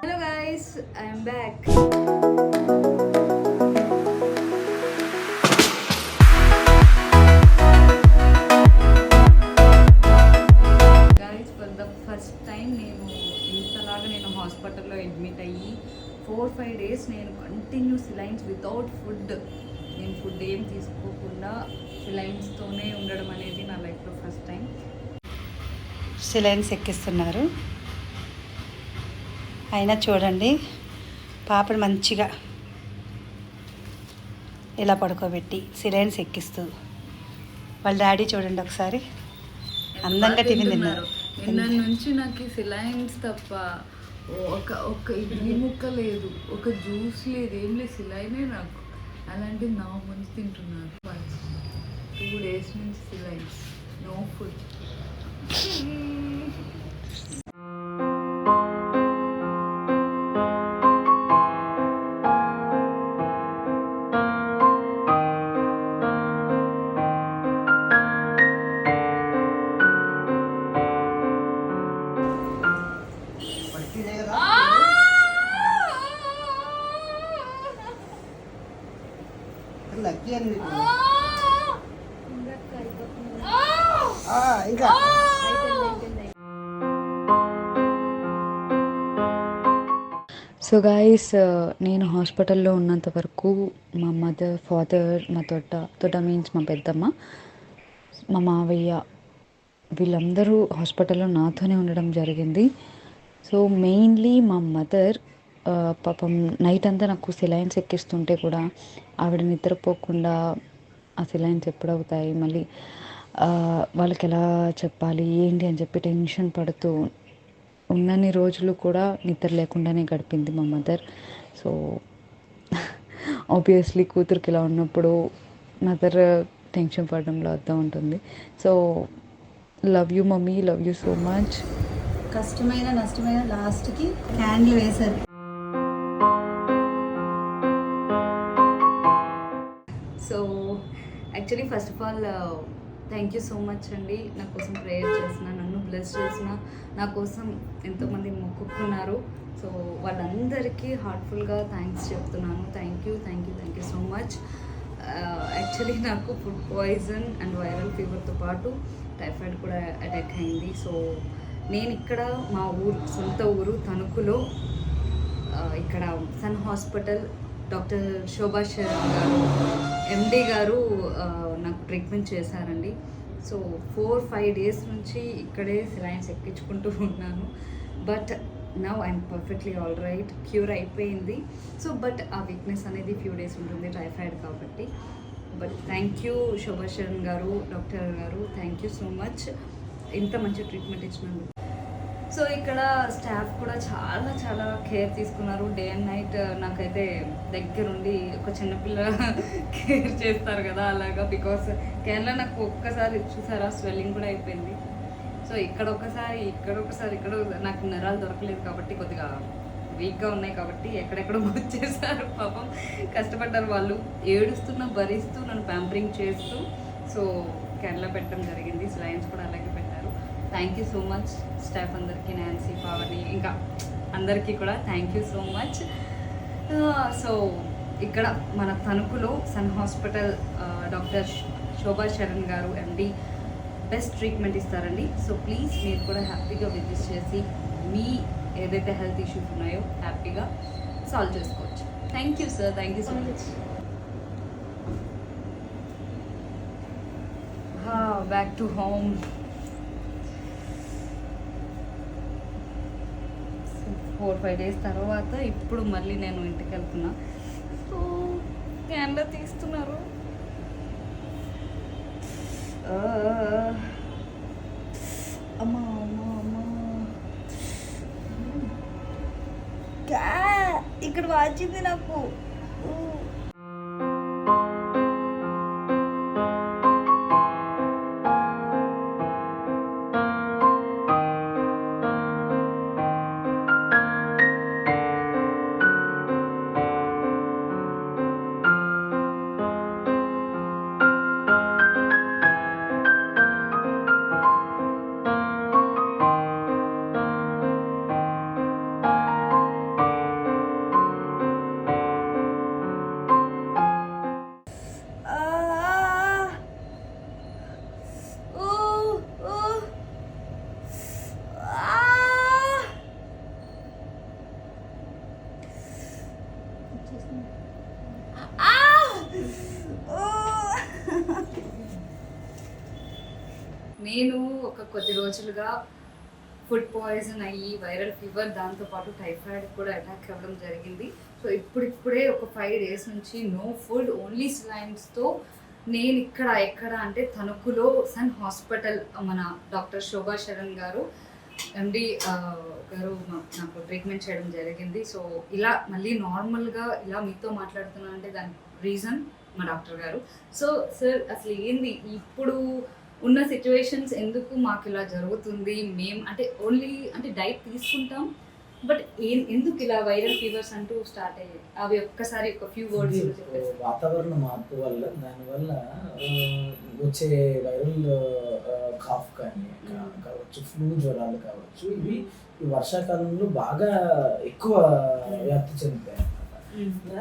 Hello guys I'm back guys for the first time నేను ఇంతలాగా నేను హాస్పిటల్లో అడ్మిట్ అయ్యి ఫోర్ ఫైవ్ డేస్ నేను కంటిన్యూ సిలైన్స్ వితౌట్ ఫుడ్ నేను ఫుడ్ ఏం తీసుకోకుండా సిలైన్స్తోనే ఉండడం అనేది నా లైఫ్లో ఫస్ట్ టైం సిలైన్స్ ఎక్కిస్తున్నారు అయినా చూడండి పాపడు మంచిగా ఇలా పడుకోబెట్టి సిలైన్స్ ఎక్కిస్తూ వాళ్ళ డాడీ చూడండి ఒకసారి. అందంగా టిఫిన్ తిన్నారు. నిన్న నుంచి నాకు సిలైన్స్ తప్ప ఒక ఒక ఇడ్లీ ముక్క లేదు ఒక జ్యూస్ లేదు ఏం లేదు సిలైనే నాకు. అలాంటిది నా ముందు తింటున్నారు టూ డేస్ నుంచి సిలైన్స్ నో ఫుడ్ లక్కీ అని ఇంకా సో గాయస్ uh, నేను హాస్పిటల్లో ఉన్నంత వరకు మా మదర్ ఫాదర్ మా తొట్ట తొట్ట మీన్స్ మా పెద్దమ్మ మా మావయ్య వీళ్ళందరూ హాస్పిటల్లో నాతోనే ఉండడం జరిగింది. సో మెయిన్లీ మా మదర్ uh, పాపం నైట్ అంతా నాకు సెలైన్స్ ఎక్కిస్తుంటే కూడా ఆవిడ నిద్రపోకుండా ఆ సెలైన్స్ ఎప్పుడవుతాయి మళ్ళీ uh, వాళ్ళకి ఎలా చెప్పాలి? ఏంటి అని చెప్పి టెన్షన్ పడుతూ ఉన్నన్ని రోజులు కూడా నిద్ర లేకుండానే గడిపింది మా మదర్. సో ఆబ్వియస్లీ కూతురికి ఇలా ఉన్నప్పుడు మదర్ టెన్షన్ పడడంలో అర్థం ఉంటుంది. So love you mummy love you so much. కష్టమైన నష్టమైన లాస్ట్కి క్యాండిల్ వేశారు. So actually first of all thank you so much అండి. నా కోసం ప్రేయర్ చేస్తున్నాను. బ్లెస్ చేసిన నా కోసం ఎంతోమంది మొక్కుకున్నారు. సో వాళ్ళందరికీ హార్ట్ఫుల్గా థ్యాంక్స్ చెప్తున్నాను. Thank you thank you thank you so much. Uh, actually నాకు ఫుడ్ పాయిజన్ అండ్ వైరల్ ఫీవర్తో పాటు టైఫాయిడ్ కూడా అటాక్ అయింది. సో నేను ఇక్కడ మా ఊరు సొంత ఊరు తణుకులో uh, ఇక్కడ Sun hospital doctor Shobha Sharan garu MD garu uh, నాకు ట్రీట్మెంట్ చేశారండి. సో ఫోర్ ఫైవ్ డేస్ నుంచి ఇక్కడే సిలైన్స్ ఎక్కించుకుంటూ ఉన్నాను. But now I'm perfectly all right cure అయిపోయింది. సో బట్ ఆ వీక్నెస్ అనేది ఫ్యూ డేస్ ఉంటుంది టైఫాయిడ్ కాబట్టి. But thank you Shobha Sharan garu doctor garu thank you so much. ఇంత మంచి ట్రీట్మెంట్ ఇచ్చినందుకు. సో ఇక్కడ స్టాఫ్ కూడా చాలా చాలా కేర్ తీసుకున్నారు. డే అండ్ నైట్ నాకైతే దగ్గరుండి ఒక చిన్నపిల్ల కేర్ చేస్తారు కదా అలాగా. బికాస్ కేరళ నాకు ఒక్కసారి చూసారా స్వెల్లింగ్ కూడా అయిపోయింది. సో ఇక్కడ ఒకసారి ఇక్కడ ఒకసారి ఇక్కడ నాకు నరాలు దొరకలేదు కాబట్టి కొద్దిగా వీక్గా ఉన్నాయి కాబట్టి ఎక్కడెక్కడో గుర్చేశారు పాపం. కష్టపడ్డారు వాళ్ళు. ఏడుస్తున్న భరిస్తూ నన్ను ప్యాంపరింగ్ చేస్తూ సో కేరళ పెట్టడం జరిగింది. స్లైన్స్ కూడా అలాగే thank you so much staff అందరికీ నాన్సీ పవర్ని ఇంకా అందరికీ కూడా thank you so much so ఇక్కడ మన తణుకులో Sun hospital doctor Shobha Sharan garu MD best treatment ఇస్తారండి. సో ప్లీజ్ మీరు కూడా హ్యాపీగా విజిట్ చేసి మీ ఏదైతే హెల్త్ ఇష్యూస్ ఉన్నాయో హ్యాపీగా సాల్వ్ చేసుకోవచ్చు. Thank you sir thank you so much back to home four five days తర్వాత ఇప్పుడు మళ్ళీ నేను ఇంటికి వెళ్తున్నా సో క్యాన్లో తీస్తున్నారు. ఆ, అమ్మా అమ్మా అమ్మా. క్యా, ఇక్కడ వాచింది నాకు. నేను ఒక కొద్ది రోజులుగా ఫుడ్ పాయిజన్ అయ్యి వైరల్ ఫీవర్ దాంతోపాటు టైఫాయిడ్ కూడా అటాక్ అవ్వడం జరిగింది. సో ఇప్పుడిప్పుడే ఒక ఫైవ్ డేస్ నుంచి నో ఫుడ్ ఓన్లీ తో నేను ఇక్కడ ఎక్కడ అంటే తణుకులో సన్ హాస్పిటల్ మన డాక్టర్ శోభా శరణ్ గారు ఎండి గారు నాకు ట్రీట్మెంట్ చేయడం జరిగింది. సో ఇలా మళ్ళీ నార్మల్గా ఇలా మీతో మాట్లాడుతున్నాను అంటే దాని రీజన్ మా డాక్టర్ గారు. సో సార్ అసలు ఏంది? ఇప్పుడు ఉన్న సిచ్యువేషన్స్ ఎందుకు మాకు ఇలా జరుగుతుంది? మేము అంటే ఓన్లీ అంటే డైట్ తీసుకుంటాం. బట్ ఎందుకు ఇలా వైరల్ ఫీవర్స్ అంటూ స్టార్ట్ అయ్యాయి? అవి ఒక్కసారి ఒక ఫ్యూ వర్డ్స్ వాతావరణ మార్పు వల్ల దానివల్ల వచ్చే వైరల్ కాఫ్ కానీ కావచ్చు ఫ్లూ జ్వరాలు కావచ్చు ఇవి ఈ వర్షాకాలంలో బాగా ఎక్కువ వ్యాప్తి చెందుతాయి అన్నమాట.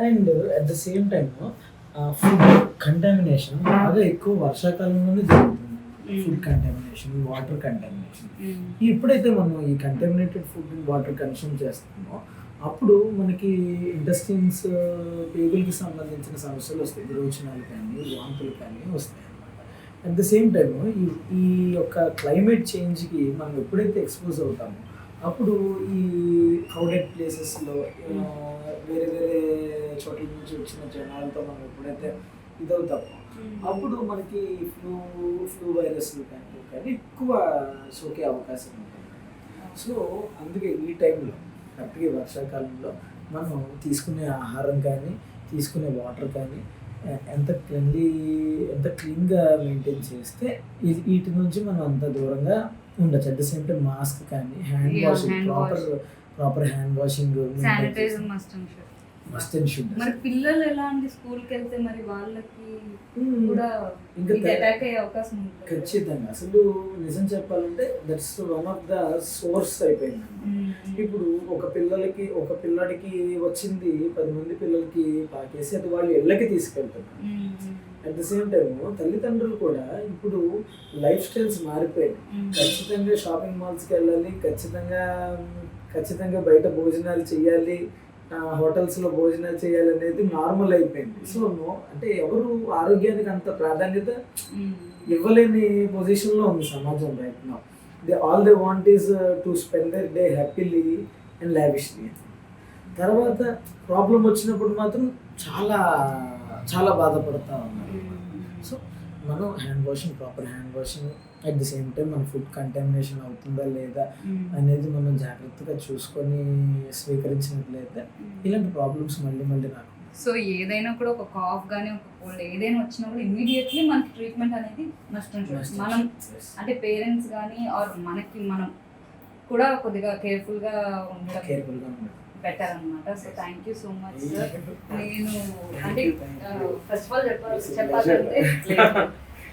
And at the same time food contamination బాగా ఎక్కువ వర్షాకాలంలోనే జరుగుతుంది. ఫుడ్ కంటామినేషన్ వాటర్ కంటామినేషన్ ఎప్పుడైతే మనం ఈ కంటామినేటెడ్ ఫుడ్ వాటర్ కన్స్యూమ్ చేస్తామో అప్పుడు మనకి ఇంటెస్టిన్స్ పేగులకి సంబంధించిన సమస్యలు వస్తాయి. విరోచనాలు కానీ వాంతులు కానీ వస్తాయి అన్నమాట. అట్ ద సేమ్ టైం ఈ ఈ యొక్క క్లైమేట్ చేంజ్కి మనం ఎప్పుడైతే ఎక్స్పోజ్ అవుతామో అప్పుడు ఈ క్రౌడెడ్ ప్లేసెస్లో వేరే వేరే చోట్ల నుంచి వచ్చిన జనాలతో మనం ఎప్పుడైతే ఇదవుతామో అప్పుడు మనకి ఫ్లూ ఫ్లూ వైరస్ కానీ కానీ ఎక్కువ సోకే అవకాశం ఉంటుంది. సో అందుకే ఈ టైంలో కరెక్ట్గా వర్షాకాలంలో మనం తీసుకునే ఆహారం కానీ తీసుకునే వాటర్ కానీ ఎంత క్లీన్లీ ఎంత క్లీన్గా మెయింటైన్ చేస్తే వీటి నుంచి మనం అంత దూరంగా ఉండొచ్చు. At the same time mask కానీ hand washing proper proper hand washing మరి పిల్లలు ఎలా అండి స్కూల్కి వెళ్తే మరి వాళ్ళకి కూడా ఇంకా అటాక్ అయ్యే అవకాశం ఉంటుంది. ఖచ్చితంగా. అసలు నిజం చెప్పాలంటే that's one of the source అయిపోయింది ఇప్పుడు ఒక పిల్లలకి ఒక పిల్లడికి వచ్చింది పది మంది పిల్లలకి పాకేసి అది వాళ్ళు ఇళ్ళకి తీసుకెళ్తున్నారు. అట్ ద సేమ్ టైం తల్లిదండ్రులు కూడా ఇప్పుడు లైఫ్ స్టైల్స్ మారిపోయాయి. ఖచ్చితంగా షాపింగ్ మాల్స్కి వెళ్ళాలి ఖచ్చితంగా ఖచ్చితంగా బయట భోజనాలు చేయాలి హోటల్స్లో భోజనాలు చేయాలి అనేది నార్మల్ అయిపోయింది. సో అంటే ఎవరు ఆరోగ్యానికి అంత ప్రాధాన్యత ఇవ్వలేని పొజిషన్లో ఉంది సమాజం రైట్ నా they all they want is to spend their day happily and lavishly తర్వాత ప్రాబ్లం వచ్చినప్పుడు మాత్రం చాలా చాలా బాధపడతా ఉన్నారు సో మనం hand washing proper hand washing at the same time మన ఫుడ్ కంటామినేషన్ అవుతుందా లేదా అనేది మనం జాగ్రత్తగా చూసుకొని స్వీకరించినట్లయితే ఇలాంటి ప్రాబ్లమ్స్ మళ్ళీ మళ్ళీ రాకుండా సో ఏదైనా కూడా ఒక కాఫ్ కానీ ఒక కోల్డ్ ఏదైనా వచ్చినా కూడా ఇమీడియట్లీ మనకి ట్రీట్మెంట్ అనేది నష్టం మనం అంటే పేరెంట్స్ కానీ ఆర్ మనకి మనం కూడా కొద్దిగా కేర్ఫుల్గా ఉండడం కేర్ఫుల్గా బెటర్ అన్నమాట. So thank you so much sir నేను అంటే ఫస్ట్ ఆఫ్ ఆల్ చెప్పాలి చెప్పాలంటే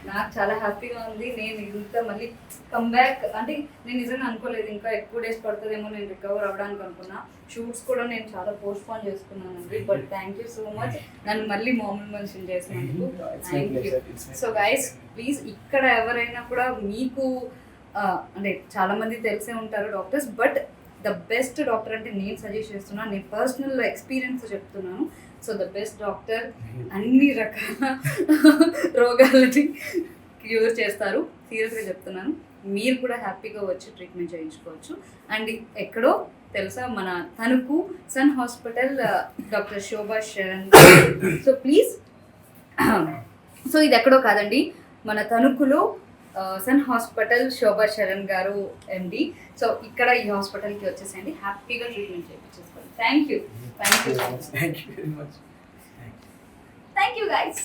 నాకు చాలా హ్యాపీగా ఉంది. నేను ఇంత మళ్ళీ కమ్బ్యాక్ అంటే నేను నిజంగా అనుకోలేదు. ఇంకా ఎక్కువ డేస్ పడుతుందేమో నేను రికవర్ అవ్వడానికి అనుకున్నా. షూట్స్ కూడా నేను చాలా పోస్ట్ పోన్ చేసుకున్నానండి. But thank you so much నన్ను మళ్ళీ మామూలు మనిషిని చేసినందుకు thank you so guys please ఇక్కడ ఎవరైనా కూడా మీకు ఆ, అంటే చాలా మంది తెలిసే ఉంటారు doctors. But the best doctor అంటే నేను సజెస్ట్ చేస్తున్నాను నేను పర్సనల్ ఎక్స్పీరియన్స్ చెప్తున్నాను. సో ద బెస్ట్ డాక్టర్ అన్ని రకాల రోగాలని క్యూర్ చేస్తారు. సీరియస్గా చెప్తున్నాను. మీరు కూడా హ్యాపీగా వచ్చి ట్రీట్మెంట్ చేయించుకోవచ్చు. అండ్ ఎక్కడో తెలుసా మన Tanuku Sun hospital doctor Shobha Sharan so please. So ఇది ఎక్కడో కాదండి. మన తణుకులో సన్ హాస్పిటల్ శోభా శరణ్ గారు ఎండి సో ఇక్కడ ఈ హాస్పిటల్కి వచ్చేసేయండి. హ్యాపీగా treatment చేయించేసుకోండి. Thank you thank you thank you very much thank you guys